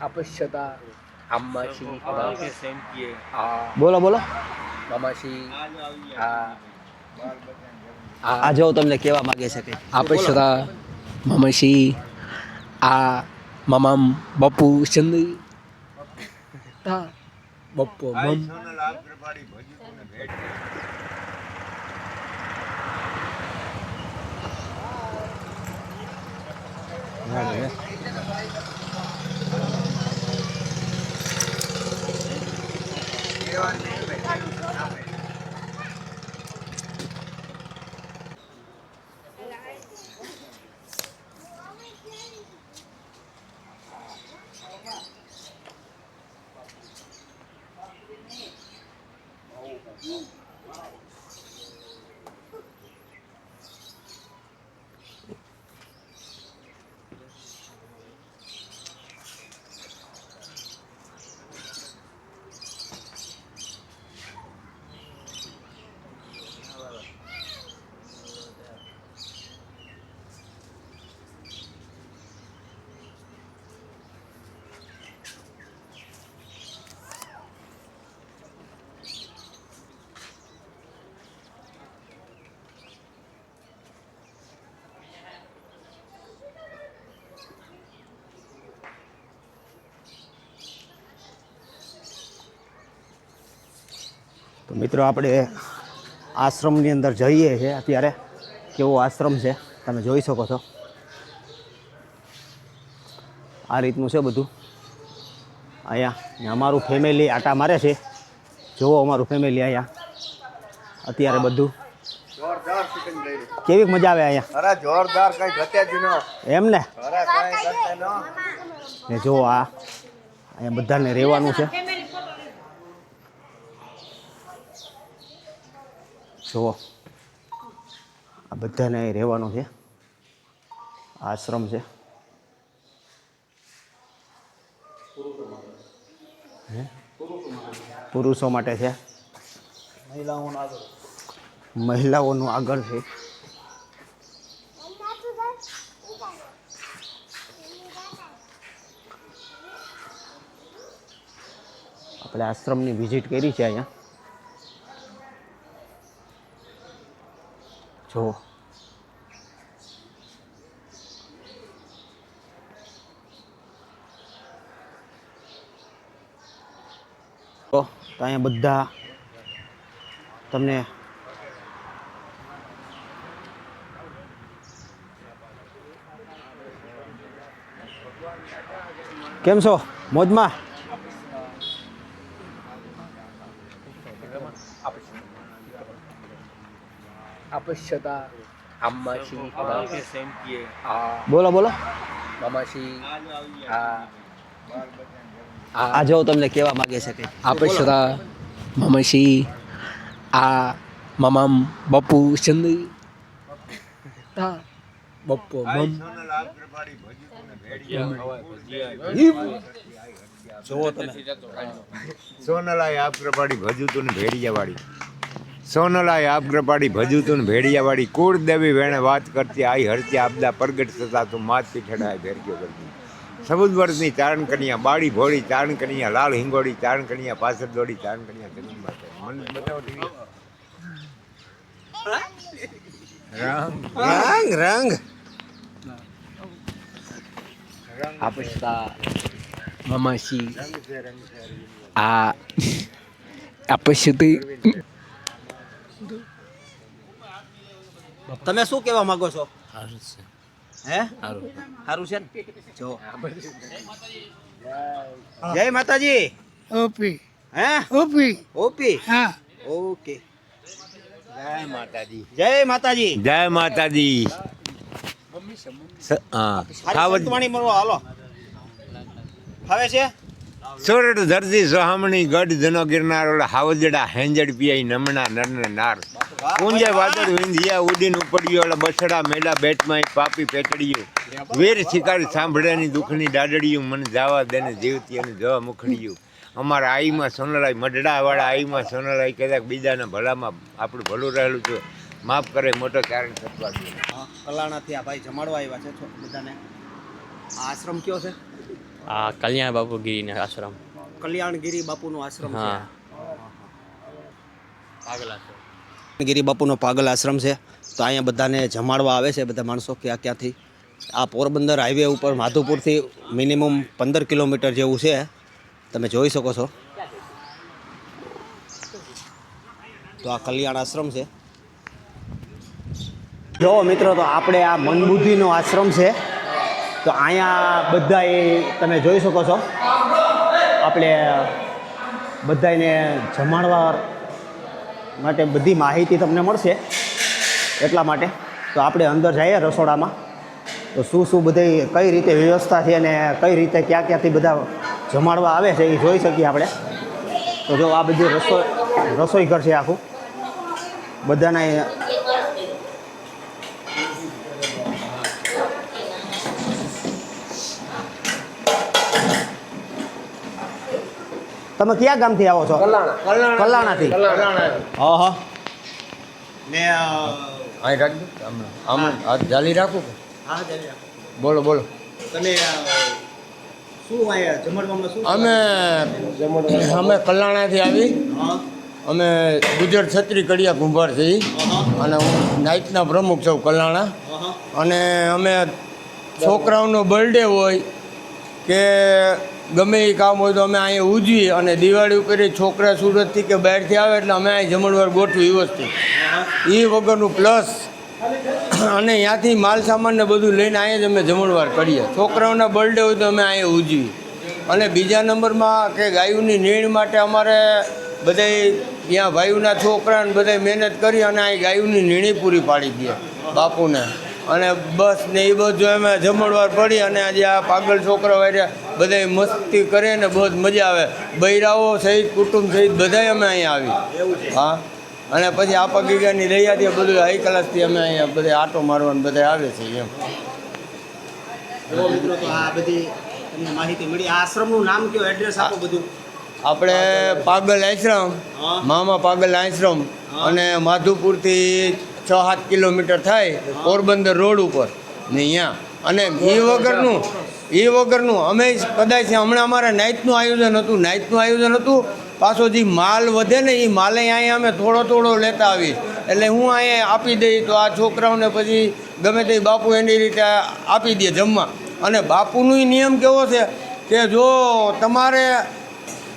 આપશ્યતા આમ્માશી આ બોલો બોલો મામાશી આ આ જો તમને કેવા માગે છે કે આપશ્યતા મામાશી આ મામામ બપુ ચંદી તા બપ્પો મમ ¡Gracias! તો મિત્રો આપણે આશ્રમની અંદર જઈએ છીએ અત્યારે. કેવો આશ્રમ છે તમે જોઈ શકો છો. આ રીતનું છે બધું. અહીંયા અમારું ફેમિલી આટા મારે છે. જુઓ અમારું ફેમિલી અહીંયા. અત્યારે બધું. કેવી મજા આવે અહીંયા? જોરદાર કઈ ઘટે જ ન. એમ ને? જો આ. અહીંયા બધાને રહેવાનું છે. જુઓ. આ બધાને અહીં રહેવાનું છે. આશ્રમ છે. હે? પુરુષો માટે છે. મહિલાઓનું આગળ. છે. આપણે આશ્રમની વિઝિટ કરી છે અહીંયા. જો. તો અહીંયા બધા તમને કેમ છો? મોજમાં? આપશ્યતા આમ્માશી આ બોલો બોલો. મામાશી. આ આ જો તમને કેવા માંગે છે કે આપશ્યતા મામાશી આ મામામ બપુ ચંદી તા બપ્પો મમ. જોવો તમે સોનલાય આપ કૃપાડી ભજુ તું ભેડિયા વાળી સોનલાય આપગ્રપાડી ભજુતું તું ભેડિયાવાડી કુળ દેવી વેણે વાત કરતી આઈ હરતી આપદા પ્રગટ થતા તું માત પીઠડાય ભેરક્યો કરતી. સબુદ વર્ષની ચારણ કન્યા બાળી ભોળી ચારણ કન્યા લાલ હિંગોળી ચારણ કન્યા પાછળ દોડી ચારણ કન્યા જમીન માટે. મને બતાવો રંગ રંગ. રંગ આપસ્તા મામાશી આ આપશ્યતી તમે શું કહેવા માંગો છો? હે? સારું છે ને? જો. જય માતાજી. ઓપી. હે? ઓપી. ઓપી? હા. ઓકે. જય માતાજી. જય માતાજી. જય માતાજી. હા. ખાવત સંતવાણી મળો હાલો. ફાવે છે? સોરઠ ધરતી સોહામણી ગઢ ધનો ગિરનાર હાવજડા હેંજડ પિયાઈ નમણા નરને નાર. કુંજે વાદળ વિંધિયા ઉડીન ઉપડ્યો ઓલા બસડા મેલા બેટમાં પાપી પેટડ્યું વીર શિકારી સાંભળેની દુઃખની ડાડડિયું મને જાવા દેને જીવતી અને જવા મુખડિયું. અમારા આઈમાં સોનલાઈ મઢડા વાળા આઈમાં સોનલાઈ કદાચ બીજાના ભલામાં આપણું ભલું રહેલું છે. માફ કરે, મોટો કારણ સત્વા કલાણાથી આ ભાઈ જમાડવા આવ્યા છે બધાને. આશ્રમ કયો છે? આ કલ્યાણ બાપુગીરીનો આશ્રમ. કલ્યાણગીરી બાપુનો આશ્રમ છે. હા. પાગલ આશ્રમ. ગિરી બાપુનો પાગલ આશ્રમ છે. તો અહીંયા બધાને જમાડવા આવે છે બધા માણસો ક્યાં ક્યાંથી? આ પોરબંદર હાઈવે ઉપર માધુપુરથી મિનિમમ પંદર કિલોમીટર જેવું છે. તમે જોઈ શકો છો. તો આ કલ્યાણ આશ્રમ છે. જો મિત્રો તો આપણે આ મનબુદ્ધિનો આશ્રમ છે. તો અહીંયા બધા એ તમે જોઈ શકો છો. આપણે બધાને જમાડવા માટે બધી માહિતી તમને મળશે એટલા માટે. તો આપણે અંદર જઈએ રસોડામાં. તો શું શું બધી કઈ રીતે વ્યવસ્થા છે અને કઈ રીતે ક્યાં ક્યાંથી બધા જમાડવા આવે છે એ જોઈ શકીએ આપણે. તો જો આ બધું રસોઈ રસોઈ ઘર છે આખું. બધાના તમે કયા ગામથી આવો છો? કલાણાથી હા હા ને અહીં રાખજો હમણાં હાથ જાલી રાખું. બોલો બોલો. તમે અમે અમે કલ્યાણાથી આવી. અમે ગુજર છત્રી કડિયા કુંભાર છીએ અને હું નાઇટના પ્રમુખ છું કલ્યાણા અને અમે છોકરાઓનો બર્થડે હોય કે ગમે એ કામ હોય તો અમે અહીંયા ઉજવી અને દિવાળી ઉપર છોકરા સુરતથી કે બહારથી આવે એટલે અમે અહીં જમણવાર ગોઠવી વ્યવસ્થિત. એ વગરનું પ્લસ અને ત્યાંથી માલ સામાનને બધું લઈને અહીંયા જ અમે જમણવાર કરીએ. છોકરાઓના બર્થડે હોય તો અમે અહીંયા ઉજવી અને બીજા નંબરમાં કે ગાયોની નીણ માટે અમારે બધાય ત્યાં ભાઈઓના છોકરાને બધા મહેનત કરી અને અહીં ગાયોની નીણી પૂરી પાડી દઈએ બાપુને. અને બસ ને એ બધું અમે જમણવાર પડી અને આજે આ પાગલ છોકરા વાર્યા બધા મસ્તી કરે ને બહુ જ મજા આવે. બૈરાઓ સહિત કુટુંબ સહિત બધાય અમે અહીંયા આવી. હા. અને પછી આપા ગીગાની દયાથી બધું હાઈ ક્લાસથી અમે અહીંયા બધા આટો મારવાનું બધા આવે છે એમ. મિત્રો તો આ બધી તમને માહિતી મળી. આશ્રમનું નામ કયો? એડ્રેસ આપો બધું. આપણે પાગલ આશ્રમ મામા પાગલ આશ્રમ. અને માધુપુરથી છ સાત કિલોમીટર થાય પોરબંદર રોડ ઉપર. ને અહીંયા. અને એ વગરનું એ વગરનું અમે કદાચ હમણાં અમારે નાઇટનું આયોજન હતું, નાઇટનું આયોજન હતું. પાછો જે માલ વધે ને એ માલે અહીંયા અમે થોડો થોડો લેતા આવી એટલે હું અહીંયા આપી દઈ તો આ છોકરાઓને પછી ગમે તે બાપુ એની રીતે આપી દે જમવા. અને બાપુનો નિયમ કેવો છે કે જો તમારે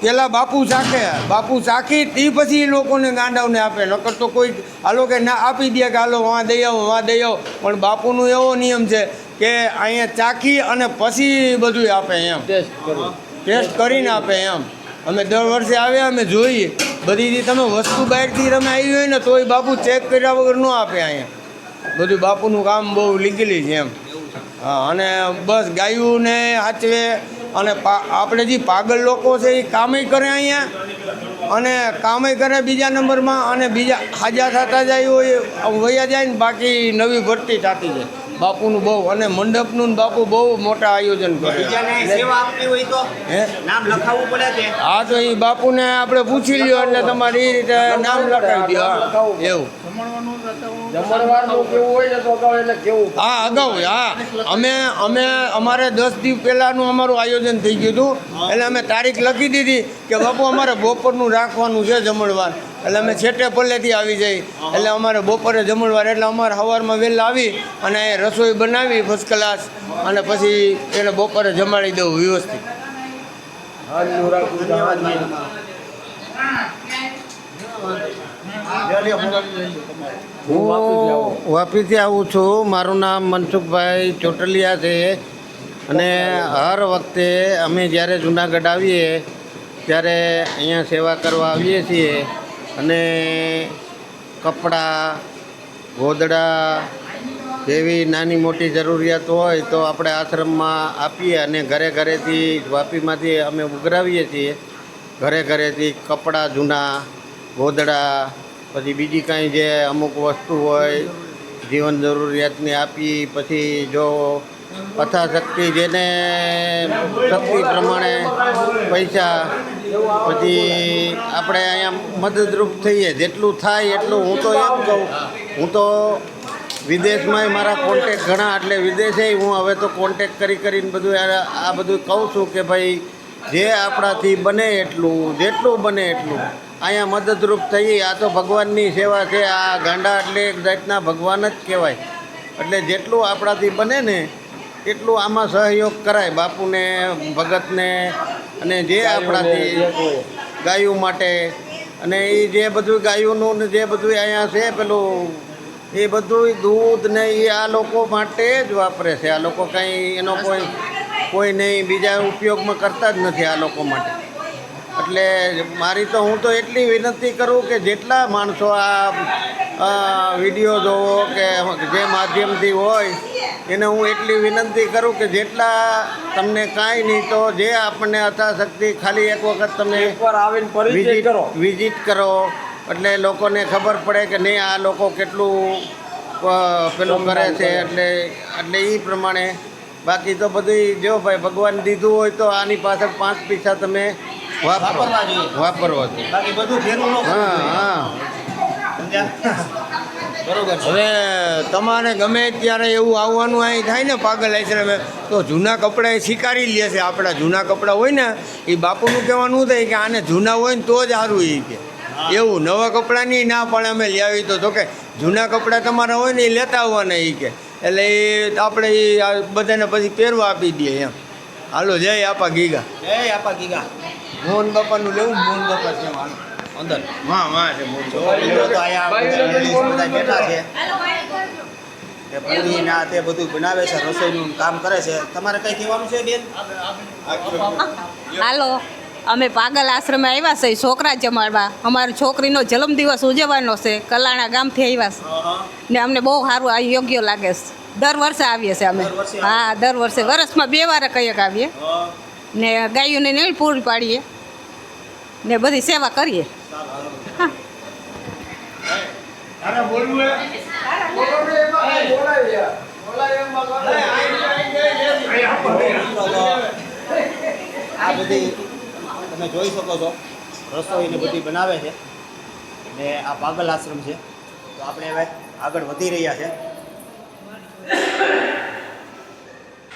પેલા બાપુ ચાખે બાપુ ચાખી તે પછી એ લોકોને ગાંડાઓને આપે. નકર તો કોઈ હાલો કે ના આપી દે કે હાલો વાં દઈ આવો વાં દઈ આવો. પણ બાપુનો એવો નિયમ છે કે અહીંયા ચાખી અને પછી બધું આપે એમ. ટેસ્ટ કરીને આપે એમ. અમે દર વર્ષે આવ્યા અમે જોઈએ. બધી તમે વસ્તુ બહારથી તમે આવી હોય ને તોય બાપુ ચેક કર્યા વગર ન આપે અહીંયા. બધું બાપુનું કામ બહુ લીગેલી છે એમ. હા અને બસ ગાયું ને હાચવે. અને પા આપણે જે પાગલ લોકો છે એ કામે કરે અહીંયા અને કામે કરે બીજા નંબરમાં અને બીજા હાજા થતા જાય હોય વયા જાય ને બાકી નવી ભરતી થતી જાય. બાપુનું બહુ અને મંડપનું ને બાપુ બહુ મોટા આયોજન કરે. બીજાને સેવા આપવી હોય તો હે? નામ લખાવવું પડે કે હા તો એ બાપુને આપણે પૂછી લ્યો એટલે તમારે એ રીતે નામ લખાવી દો. એવું. હા અગાઉ હા. અમે અમે અમારે દસ દિવસ પહેલાંનું અમારું આયોજન થઈ ગયું હતું. એટલે અમે તારીખ લખી દીધી કે બાપુ અમારે બપોરનું રાખવાનું છે જમણવાર. એટલે અમે છેટે પલ્લેથી આવી જઈ. એટલે અમારે બપોરે જમણવાર એટલે અમારે સવારમાં વહેલા આવી અને એ રસોઈ બનાવી ફર્સ્ટ ક્લાસ અને પછી એને બપોરે જમાડી દઉં વ્યવસ્થિત. ધન્યવાદ. હું વાપીથી આવું છું. મારું નામ મનસુખભાઈ ચોટલિયા છે. અને હર વખતે અમે જ્યારે જુનાગઢ આવીએ, ત્યારે અહીંયા સેવા કરવા આવીએ છીએ. અને કપડાં, ગોદડા જેવી નાની મોટી જરૂરિયાત હોય તો આપણે આશ્રમમાં આપીએ અને ઘરે ઘરેથી વાપીમાંથી અમે ઉઘરાવીએ છીએ. ઘરે ઘરેથી કપડાં, જૂના ગોદડા, પછી બીજી કાંઈ જે અમુક વસ્તુ હોય, જીવન જરૂરિયાતની આપી, પછી જો યથાશક્તિ જેને શક્તિ પ્રમાણે પૈસા, પછી આપણે અહીંયા મદદરૂપ થઈએ, જેટલું થાય એટલું હું તો એમ કહું. હું તો વિદેશમાંય મારા કોન્ટેક ઘણા, એટલે વિદેશે હું હવે તો કોન્ટેક કરી કરીને બધું આ બધું કહું છું કે ભાઈ, જે આપણાથી બને એટલું, જેટલું બને એટલું. અહીંયા મદદરૂપ થઈ આ તો ભગવાનની સેવા છે. આ ગાંડા એટલે એક જાતના ભગવાન જ કહેવાય. એટલે જેટલું આપણાથી બને ને એટલું આમાં સહયોગ કરાય બાપુને ભગતને અને જે આપણાથી ગાયું માટે. અને એ જે બધું ગાયોનું ને જે બધું અહીંયા છે પેલું એ બધું દૂધ ને એ આ લોકો માટે જ વાપરે છે. આ લોકો કંઈ એનો કોઈ કોઈ નહીં બીજા ઉપયોગમાં કરતા જ નથી આ લોકો માટે. એટલે મારી તો હું તો એટલી વિનંતી કરું કે જેટલા માણસો આ વીડિયો જોવો કે જે માધ્યમથી હોય એને હું એટલી વિનંતી કરું કે જેટલા તમને કાંઈ નહીં તો જે આપણને અથાશક્તિ ખાલી એક વખત તમે વિઝિટ વિઝિટ કરો એટલે લોકોને ખબર પડે કે નહીં આ લોકો કેટલું પેલું કરે છે એટલે એટલે એ પ્રમાણે. બાકી તો બધી જો ભાઈ ભગવાન દીધું હોય તો આની પાછળ પાંચ પૈસા તમે વાપરવા જોઈએ. વાપરવા જોઈએ. બાકી બધું ફેરવું ન હા હા. બરોબર હવે તમારે ગમે ત્યારે એવું આવવાનું અહીં થાય ને પાગલ આશ્રમે તો જૂના કપડાં એ સ્વીકારી લે છે. આપણા જૂના કપડાં હોય ને એ બાપુનું કહેવાનું થાય કે આને જૂના હોય ને તો જ સારું એ કે. એવું નવા કપડાંની ના પણ અમે લઈ આવી તો તો કે જૂના કપડાં તમારા હોય ને એ લેતા આવવાના એ કે. એટલે એ આપણે એ બધાને પછી પહેરવા આપી દઈએ એમ. હાલો જય આપા ગીગા. જય આપા ગીગા. મોહન બાપાનું લેવું મોહન બાપા છે અંદર. વાહ વાહ છે તો અહીંયા બધા બેઠા છે. એ પૂરી ના તે બધું બનાવે છે રસોઈનું કામ કરે છે. તમારે કઈ કહેવાનું છે બેન? હાલો અમે પાગલ આશ્રમે આવ્યા છે છોકરા જમાડવા. અમારી છોકરીનો જન્મદિવસ ઉજવવાનો છે કલાણા ગામથી આવ્યા છે. ને અમને બહુ સારું આ યોગ્ય લાગે છે. દર વર્ષે આવીએ છીએ અમે. દર વર્ષે આવો? હા દર વર્ષે. વર્ષમાં બે વાર કંઈક આવીએ. ને ગાયોને નીળ પૂરી પાડીએ. ને બધી સેવા કરીએ. આ બધી તમે જોઈ શકો છો. રસોઈને બધી બનાવે છે. ને આ પાગલ આશ્રમ છે. તો આપણે હવે આગળ વધી રહ્યા છે.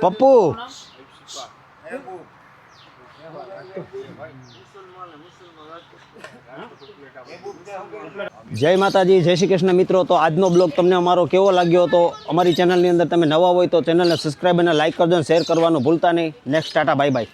પપ્પુ જય માતાજી, જય શ્રી કૃષ્ણ મિત્રો. તો આજનો બ્લોગ તમને અમારો કેવો લાગ્યો તો અમારી ચેનલની અંદર તમે નવા હોય તો ચેનલને સબસ્ક્રાઈબ અને લાઈક કરજો શેર કરવાનું ભૂલતા નહીં. Next Tata bye bye